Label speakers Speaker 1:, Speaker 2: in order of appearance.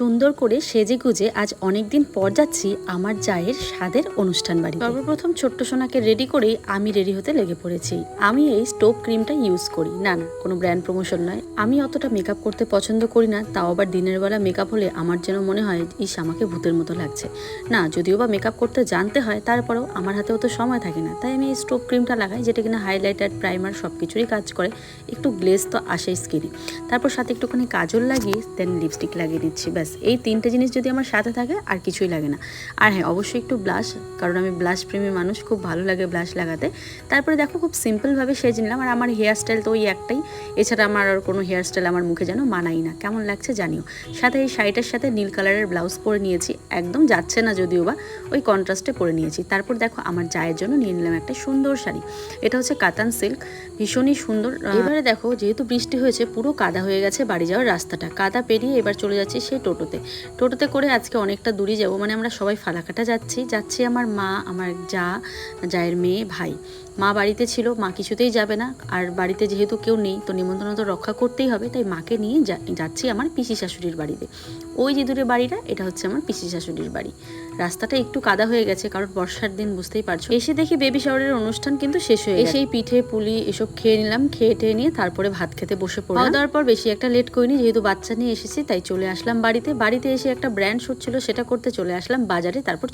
Speaker 1: সুন্দর করে সেজে গুজে আজ অনেক দিন পর যাচ্ছি আমার জায়ের স্বাদের অনুষ্ঠান বাড়ি সর্বপ্রথম ছোট্ট সোনাকে রেডি করেই আমি রেডি হতে লেগে পড়েছি। আমি এই স্টোভ ক্রিমটা ইউজ করি। না না, কোনো ব্র্যান্ড প্রমোশন নয়। আমি অতটা মেকআপ করতে পছন্দ করি না, তাও আবার দিনের বেলা মেকআপ হলে আমার যেন মনে হয়, ইস, আমাকে ভূতের মতো লাগছে। না, যদিও বা মেকআপ করতে জানতে হয়, তারপরেও আমার হাতেও তো সময় থাকে না। তাই আমি এই স্টোভ ক্রিমটা লাগাই, যেটা কিনা হাইলাইটার প্রাইমার সব কিছুরই কাজ করে। একটু গ্লেজ তো আসেই স্কিনে তারপর সাথে একটুখানি কাজল লাগিয়ে দেন লিপস্টিক লাগিয়ে দিচ্ছি, ব্যাস। এই তিনটে জিনিস যদি আমার সাথে থাকে, আর কিছুই লাগে না। আর হ্যাঁ অবশ্যই একটু ব্লাশ কারণ আমি ব্লাশ প্রেমী মানুষ, খুব ভালো লাগে ব্লাশ লাগাতে। তারপরে দেখো, খুব সিম্পলভাবে সেজে নিলাম। আর আমার হেয়ার স্টাইল তো ওই একটাই। এছাড়া আমার আর কোনো হেয়ার স্টাইল আমার মুখে যেন মানাই না। কেমন লাগছে জানিও। সাথে এই শাড়িটার সাথে নীল কালারের ব্লাউজ পরে নিয়েছি। একদম যাচ্ছে না যদিও বা, ওই কন্ট্রাস্টে পরে নিয়েছি। তারপর দেখো, আমার জায়ের জন্য নিয়ে নিলাম একটা সুন্দর শাড়ি। এটা হচ্ছে কাতান সিল্ক ভীষণই সুন্দর। এবারে দেখো, যেহেতু বৃষ্টি হয়েছে, পুরো কাদা হয়ে গেছে বাড়ি যাওয়ার রাস্তাটা। কাদা পেরিয়ে এবার চলে যাচ্ছি সেই টোটোতে। টোটোতে করে আজকে অনেকটা দূরে যাব। মানে আমরা সবাই ফালাকাটা যাচ্ছি। যাচ্ছি আমার মা, আমার যা, জায়ের মেয়ে, ভাই। মা বাড়িতে ছিল মা কিছুতেই যাবে না। আর বাড়িতে যেহেতু কেউ নেই তো নিমন্ত্রণ তো রক্ষা করতেই হবে তাই মাকে নিয়ে যাচ্ছি আমার পিসি শাশুড়ির বাড়িতে। ওই যে দূরে বাড়িটা এটা হচ্ছে আমার পিসি শাশুড়ির বাড়ি। রাস্তাটা একটু কাদা হয়ে গেছে কারণ বর্ষার দিন বুঝতেই পারছ। এসে দেখি বেবি শাওয়ারের অনুষ্ঠান কিন্তু শেষ হয়ে এসেই পিঠে পুলি এসব খেয়ে নিলাম খেয়ে টেয়ে নিয়ে তারপরে ভাত খেতে বসে পড়লাম। খাওয়া দাওয়ার পর বেশি একটা লেট করিনি যেহেতু বাচ্চা নিয়ে এসেছি তাই চলে আসলাম বাড়িতে। বাড়িতে এসে একটা ব্র্যান্ড শুট ছিল সেটা করতে চলে আসলাম বাজারে তারপর